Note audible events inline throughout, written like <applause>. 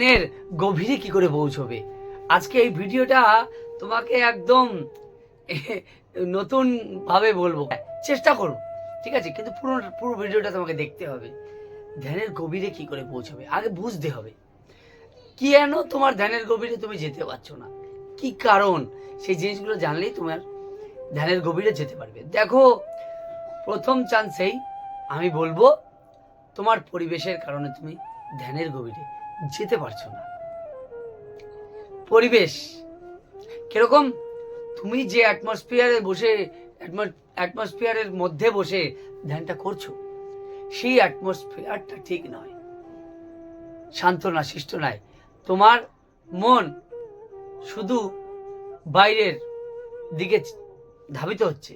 ধ্যানের গভীরে কি করে পৌঁছবে? আজকে এই ভিডিওটা তোমাকে একদম <laughs> নতুন ভাবে বলব। চেষ্টা করো, ঠিক আছে? কিন্তু পুরো পুরো ভিডিওটা তোমাকে দেখতে হবে। ধ্যানের গভীরে কি করে পৌঁছবে? আগে বুঝতে হবে। কেন তোমার ধ্যানের গভীরে তুমি যেতে পারছ না? কি কারণ? সেই জিনিসগুলো জানলেই তোমার ধ্যানের গভীরে যেতে পারবে। দেখো, প্রথম চান্সেই আমি বলব, তোমার পরিবেশের কারণে তুমি ধ্যানের গভীরে যেতে পারছ না। পরিবেশ, কীরকম? তুমি যে অ্যাটমসফিয়ারে বসে অ্যাটমসফিয়ারের মধ্যে বসে ধ্যানটা করছ, সেই অ্যাটমসফিয়ারটা ঠিক নয়। শান্ত না শিষ্ট নয় তোমার মন শুধু বাইরের দিকে ধাবিত হচ্ছে।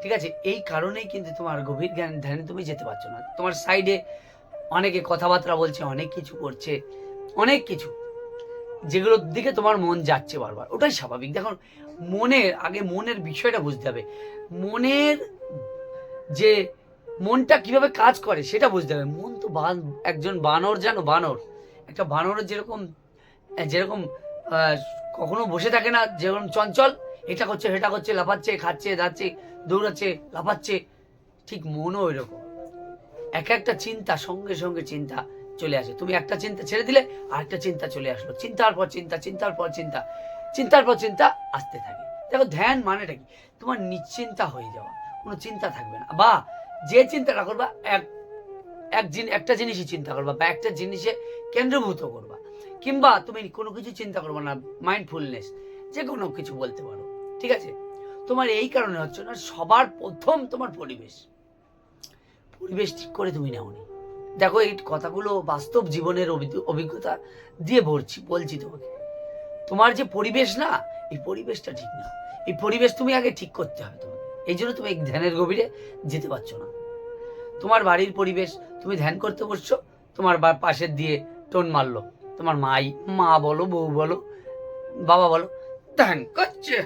ঠিক আছে, এই কারণেই কিন্তু তোমার গভীর জ্ঞান ধ্যানে তুমি যেতে পারছ না। তোমার সাইডে অনেকে কথাবার্তা বলছে, অনেক কিছু করছে, অনেক কিছু। যেগুলোর দিকে তোমার মন যাচ্ছে বারবার। ওটাই স্বাভাবিক। দেখো, মনের, আগে মনের বিষয়টা বুঝতে হবে। মনের যে মনটা কীভাবে কাজ করে, সেটা বুঝতে হবে। মন তো বান- একজন বানর জানো বানর। একটা বানরের যেরকম যেরকম কখনো বসে থাকে না, যেরকম চঞ্চল, এটা করছে, সেটা করছে, লাফাচ্ছে, খাচ্ছে দাচ্ছে দৌড়াচ্ছে, লাফাচ্ছে, ঠিক মনও ওই রকম। এক একটা চিন্তা সঙ্গে সঙ্গে চিন্তা চলে আসে। তুমি একটা চিন্তা ছেড়ে দিলে আরেকটা চিন্তা চলে আসলো। চিন্তার পর চিন্তা, চিন্তার পর চিন্তা। চিন্তার পর চিন্তা আসতে থাকে। দেখো ধ্যান মানেটা কি? তোমার নিশ্চিন্তা হয়ে যাওয়া। কোনো চিন্তা থাকবে না। বা যে চিন্তাটা করবা, এক এক জিন, একটা জিনিসই চিন্তা করবা বা একটা জিনিসে কেন্দ্রভূত করবা। কিংবা তুমি কোনো কিছু চিন্তা করবে না মাইন্ডফুলনেস যে কোনো কিছু বলতে পারো। ঠিক আছে? তোমার এই কারণে হচ্ছে না, সবার প্রথম তোমার পরিবেশ। পরিবেশ ঠিক করে তুমি নেওনি দেখো এই কথাগুলো বাস্তব জীবনের অভি- অভিজ্ঞতা দিয়ে বলছি বলছি তোমাকে। তোমার যে পরিবেশ না, এই পরিবেশটা ঠিক না। এই পরিবেশ তুমি আগে ঠিক করতে হবে তোমাকে। এই জন্য তুমি ধ্যানের গভীরে যেতে পারছ না। তোমার বাড়ির পরিবেশ, তুমি ধ্যান করতে বসছো, তোমার পাশের দিয়ে টোন মারলো। তোমার মাই, মা বলো, বউ বলো, বাবা বলো, ধ্যান করছে?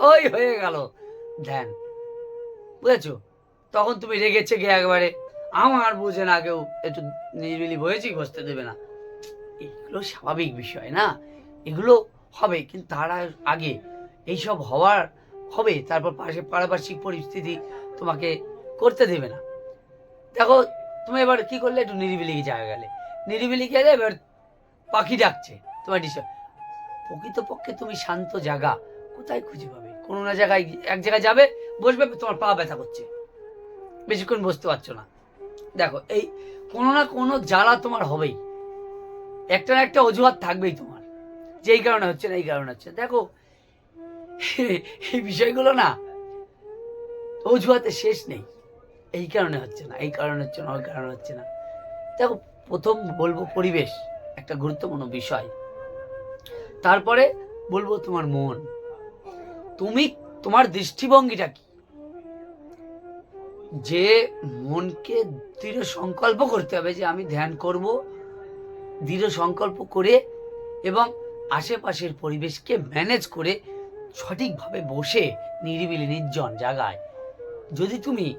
ওই হয়ে গেল ধ্যান। বুঝেছ? তখন তুমি রেগেছে গিয়ে একবারে। আমার বুঝে না কেউ একটু নিরিবিলি বয়েছি বসতে দেবে না। এগুলো স্বাভাবিক বিষয় না? এগুলো হবে, কিন্তু তার আগে এইসব হওয়ার হবে, তারপর পাশে পারিপার্শ্বিক পরিস্থিতি তোমাকে করতে দেবে না। দেখো, তুমি এবার কি করলে? একটু নিরিবিলি জায়গা গেলে। নিরিবিলি গেলে এবার পাখি ডাকছে, তোমার ডিস্টার্ব প্রকৃতপক্ষে তুমি শান্ত জায়গা, কোথায় খুঁজে পাবে? কোনো না জায়গায়, এক জায়গায় যাবে, বসবে, তোমার পা ব্যথা করছে। বেশিক্ষণ বসতে পারছ না। দেখো, এই কোনো না কোনো জ্বালা তোমার হবেই। একটা না একটা অজুহাত থাকবেই তোমার। যে এই কারণে হচ্ছে না, এই কারণে হচ্ছে। দেখো, এই বিষয়গুলো না অজুহাতে শেষ নেই। এই কারণে হচ্ছে না, এই কারণে হচ্ছে না, ওই কারণে হচ্ছে না। দেখো, প্রথম বলব পরিবেশ, একটা গুরুত্বপূর্ণ বিষয়। তারপরে বলব তোমার মন। তুমি, তোমার দৃষ্টিভঙ্গিটা কি? যে মনকে দৃঢ় সংকল্প করতে হবে যে আমি ধ্যান করব, দৃঢ় সংকল্প করে এবং আশেপাশের পরিবেশকে ম্যানেজ করে সঠিকভাবে বসে নিরিবিলি নির্জন জায়গায়। যদি তুমি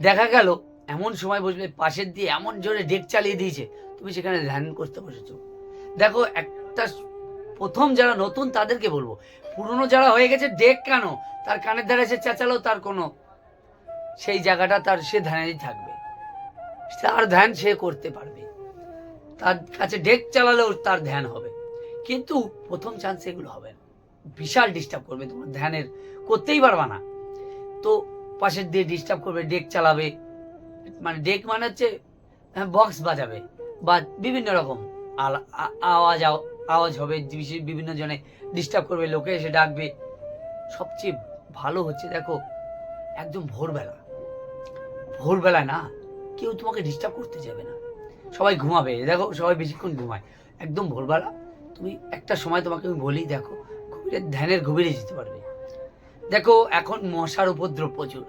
দেখা গেল এমন সময় বসবে, পাশের দিয়ে এমন জোরে ডেক চালিয়ে দিয়েছে, তুমি সেখানে ধ্যান করতে বসেছো। দেখো, একটা প্রথম যারা নতুন তাদেরকে বলব, পুরনো যারা হয়ে গেছে, ডেক কেন? তার কানের ধারে এসে চেঁচালো, তার কোনো সেই জায়গাটা তার সে ধ্যানেই থাকবে। তার ধ্যান সে করতে পারবে। তার কাছে ডেক চালালেও তার ধ্যান হবে। কিন্তু প্রথম চান্স এগুলো হবে না। বিশাল ডিস্টার্ব করবে তোমার। ধ্যানের করতেই পারবা না। তো পাশের দিয়ে ডিস্টার্ব করবে ডেক চালাবে। মানে ডেক মানে হচ্ছে বক্স বাজাবে। বা বিভিন্ন রকম আওয়াজ, আও- আওয়াজ হবে। বিভিন্ন জনে ডিস্টার্ব করবে, লোকে এসে ডাকবে। সবচেয়ে ভালো হচ্ছে, দেখো, একদম ভোরবেলা। ভোরবেলা না কেউ তোমাকে ডিস্টার্ব করতে যাবে না। সবাই ঘুমাবে। দেখো, সবাই বেশিক্ষণ ঘুমায়। একদম ভোরবেলা, তুমি একটা সময় তোমাকে আমি বলি, দেখো, গভীরে, ধ্যানের গভীরে যেতে পারবে। দেখো, এখন মশার উপদ্রব প্রচুর।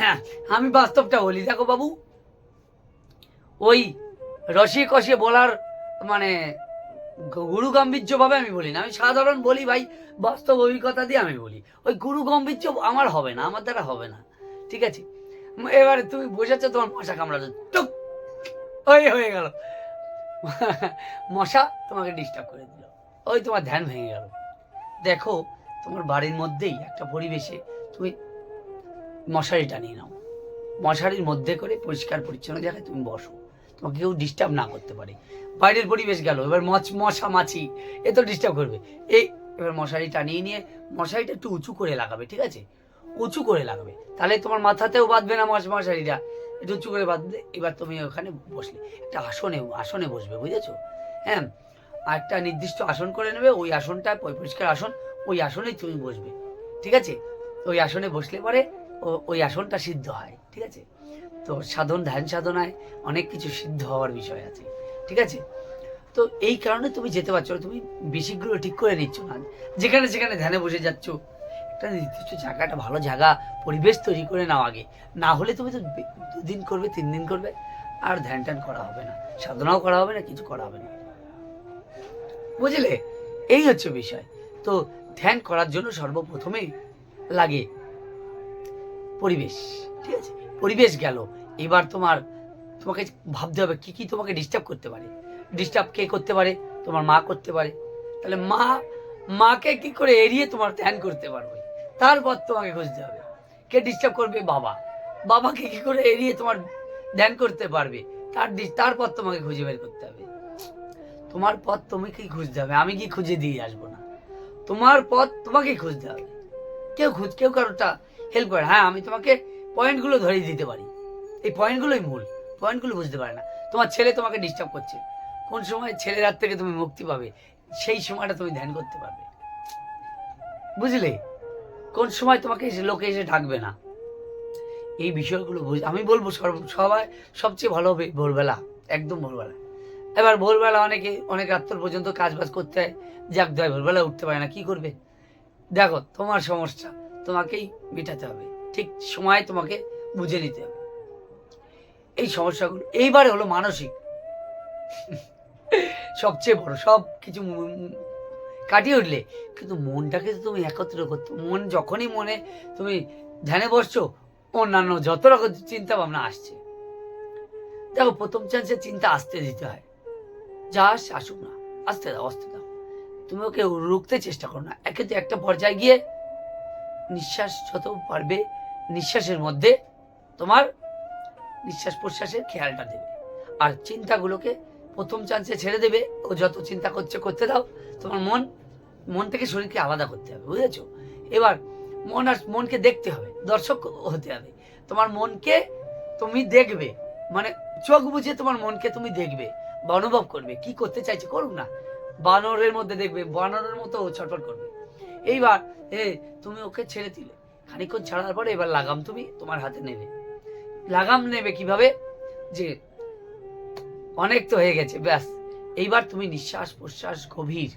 হ্যাঁ আমি বাস্তবটা বলি। দেখো বাবু, ওই রসিয়ে কষিয়ে বলার মানে গুরু গাম্ভীর্য ভাবে আমি বলি না। আমি সাধারণ বলি ভাই, বাস্তব অভিজ্ঞতা দিয়ে আমি বলি। ওই গুরু গাম্ভীর্য আমার হবে না, আমার দ্বারা হবে না। ঠিক আছে? এবারে তুমি বসেছো, তোমার মশা কামড়াচ্ছে। টুক! ওই হয়ে গেল। মশা তোমাকে ডিস্টার্ব করে দিল। ওই তোমার ধ্যান ভেঙে গেল। দেখো, তোমার বাড়ির মধ্যেই একটা পরিবেশে তুমি মশারি টানিয়ে নাও। মশারির মধ্যে করে পরিষ্কার পরিচ্ছন্ন জায়গায় তুমি বসো। তোমাকে কেউ ডিস্টার্ব না করতে পারে। বাইরের পরিবেশ গেল, এবার মচ মশা মাছি, এ তো ডিস্টার্ব করবে। এই, এবার মশারি টানিয়ে নিয়ে, মশারিটা একটু উঁচু করে লাগাবে, ঠিক আছে? উঁচু করে লাগবে। তাহলে তোমার মাথাতেও বাঁধবে না মশ মশারিটা একটু উঁচু করে বাঁধবে এবার তুমি ওখানে বসলে। একটা আসনে আসনে বসবে, বুঝেছ? হ্যাঁ? আর একটা নির্দিষ্ট আসন করে নেবে, ওই আসনটা পরিষ্কার আসন, ওই আসনেই তুমি বসবে। ঠিক আছে? ওই আসনে বসলে পরে ওই আসনটা সিদ্ধ হয়। ঠিক আছে? তো সাধন, ধ্যান সাধনায় অনেক কিছু সিদ্ধ হওয়ার বিষয় আছে। ঠিক আছে? তো এই কারণে তুমি যেতে পারছ তুমি বেশিগুলো ঠিক করে নিচ্ছ না। যেখানে যেখানে ধ্যানে বসে যাচ্ছ একটা নির্দিষ্ট জায়গাটা ভালো জায়গা, পরিবেশ তৈরি করে নাও আগে। না হলে তুমি তো দুদিন করবে, তিন দিন করবে। আর ধ্যান ট্যান করা হবে না। সাধনাও করা হবে না, কিছু করা হবে না। বুঝলে? এই হচ্ছে বিষয়। তো ধ্যান করার জন্য সর্বপ্রথমে লাগে পরিবেশ, ঠিক আছে? পরিবেশ গেল। এবার তোমার, তোমাকে ভাবতে হবে কি কি তোমাকে ডিস্টার্ব করতে পারে। ডিস্টার্ব কে করতে পারে? তোমার মা করতে পারে। তাহলে মা, মাকে কি করে এড়িয়ে তোমার ধ্যান করতে পারবে? তারপর তোমাকে খুঁজতে হবে। কে ডিস্টার্ব করবে? বাবা। বাবাকে কি করে এড়িয়ে তোমার ধ্যান করতে পারবে? তার তারপর তোমাকে খুঁজে বের করতে হবে। তোমার পথ তোমাকে খুঁজতে হবে। আমি কি খুঁজে দিয়ে আসব না? তোমার পথ তোমাকেই খুঁজতে হবে। কেউ খুঁজ কেউ কারোটা হেল্প করে। হ্যাঁ আমি তোমাকে পয়েন্টগুলো ধরিয়ে দিতে পারি। এই পয়েন্টগুলোই মূল। পয়েন্টগুলো বুঝতে পারে না। তোমার ছেলে তোমাকে ডিস্টার্ব করছে। কোন সময় ছেলের হাত থেকে তুমি মুক্তি পাবে, সেই সময়টা তুমি ধ্যান করতে পারবে। বুঝলে? কোন সময় তোমাকে এসে লোকে এসে ডাকবে না? এই বিষয়গুলো বুঝ, আমি বলব সর্ব- সবাই সবচেয়ে ভালো হবে ভোরবেলা, একদম ভোরবেলা। এবার ভোরবেলা অনেকে, অনেক রাত্র পর্যন্ত কাজ বাজ করতে হয়। যাক, দেয়, ভোরবেলা উঠতে পারে না, কি করবে? দেখো, তোমার সমস্যা, তোমাকেই মেটাতে হবে। ঠিক সময় তোমাকে বুঝে নিতে হবে। এই সমস্যাগুলো, এইবারে হলো মানসিক। সবচেয়ে বড় সব কিছু কাটিয়ে উঠলে। কিন্তু মনটাকে তো তুমি একত্র করতে, মন যখনই মনে তুমি ধ্যানে বসছো, অন্যান্য যত রকম চিন্তা ভাবনা আসছে। দেখো, প্রথম চান্সে চিন্তা আসতে দিতে হয়। যা আসছে আসুক না, আসতে দাও আসতে দাও। তুমি ওকে রুখতে চেষ্টা করো না। একে তো একটা পর্যায়ে গিয়ে নিঃশ্বাস যত পারবে, নিঃশ্বাসের মধ্যে তোমার নিঃশ্বাস প্রশ্বাসের খেয়ালটা দেবে। আর চিন্তাগুলোকে প্রথম চান্সে ছেড়ে দেবে, ও যত চিন্তা করছে করতে দাও। তোমার মন মন থেকে শরীরকে আলাদা করতে হবে, বুঝেছ? এবার মন আর মনকে দেখতে হবে, দর্শক হতে হবে। তোমার মনকে তুমি দেখবে মানে চোখ বুঝে তোমার মনকে তুমি দেখবে, বা অনুভব করবে, কি করতে চাইছে করুক না। বানরের মধ্যে দেখবে, বানরের মতো ছটফট করবে। এইবার, এ, তুমি ওকে ছেড়ে দিলে। খানিকক্ষণ ছাড়ার পরে এবার লাগাম তুমি তোমার হাতে নেবে। লাগাম নেবে কীভাবে? যে অনেক তো হয়ে গেছে, ব্যাস। এইবার তুমি নিঃশ্বাস প্রশ্বাস গভীর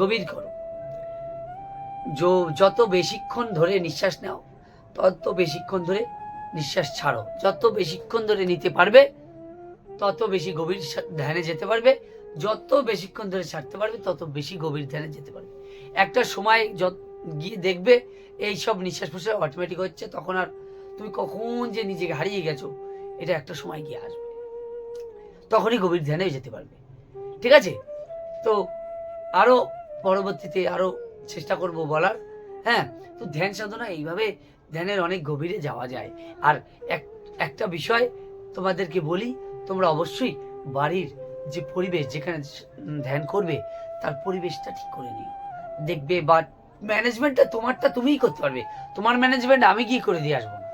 গভীর করো। যত বেশিক্ষণ ধরে নিঃশ্বাস নাও, তত বেশিক্ষণ ধরে নিঃশ্বাস ছাড়ো। যত বেশিক্ষণ ধরে নিতে পারবে, তত বেশি গভীর ধ্যানে যেতে পারবে। যত বেশিক্ষণ ধরে ছাড়তে পারবে, তত বেশি গভীর ধ্যানে যেতে পারবে। একটা সময় যত, গিয়ে দেখবে এই সব নিঃশ্বাস প্রশ্বাস অটোমেটিক হচ্ছে, তখন আর তুমি কখন যে নিজেকে হারিয়ে গেছো, এটা একটা সময় গিয়ে আসবে। তখনই গভীর ধ্যানে যেতে পারবে। ঠিক আছে? তো আরও পরবর্তীতে আরও চেষ্টা করব বলার। হ্যাঁ তো ধ্যান সাধনা এইভাবে ধ্যানের অনেক গভীরে যাওয়া যায়। আর এক, একটা বিষয় তোমাদেরকে বলি, তোমরা অবশ্যই বাড়ির যে পরিবেশ যেখানে ধ্যান করবে, তার পরিবেশটা ঠিক করে নিও। দেখবে বা ম্যানেজমেন্টটা তোমারটা তুমিই করতে পারবে। তোমার ম্যানেজমেন্ট আমি কি করে দিয়ে আসব না।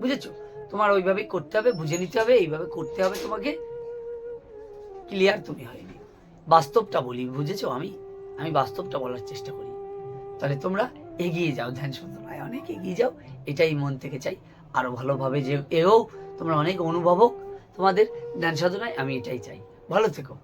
বুঝেছ? তোমার ওইভাবেই করতে হবে, বুঝে নিতে হবে, এইভাবে করতে হবে তোমাকে। ক্লিয়ার তুমি হয়নি। বাস্তবটা বলি, বুঝেছ আমি? আমি বাস্তবটা বলার চেষ্টা করি। তাহলে তোমরা এগিয়ে যাও, ধ্যান সাধনায় অনেক এগিয়ে যাও, এটাই মন থেকে চাই। আরও ভালোভাবে যে এও তোমরা অনেক অনুভবক তোমাদের ধ্যান সাধনায় আমি এটাই চাই। ভালো থেকো।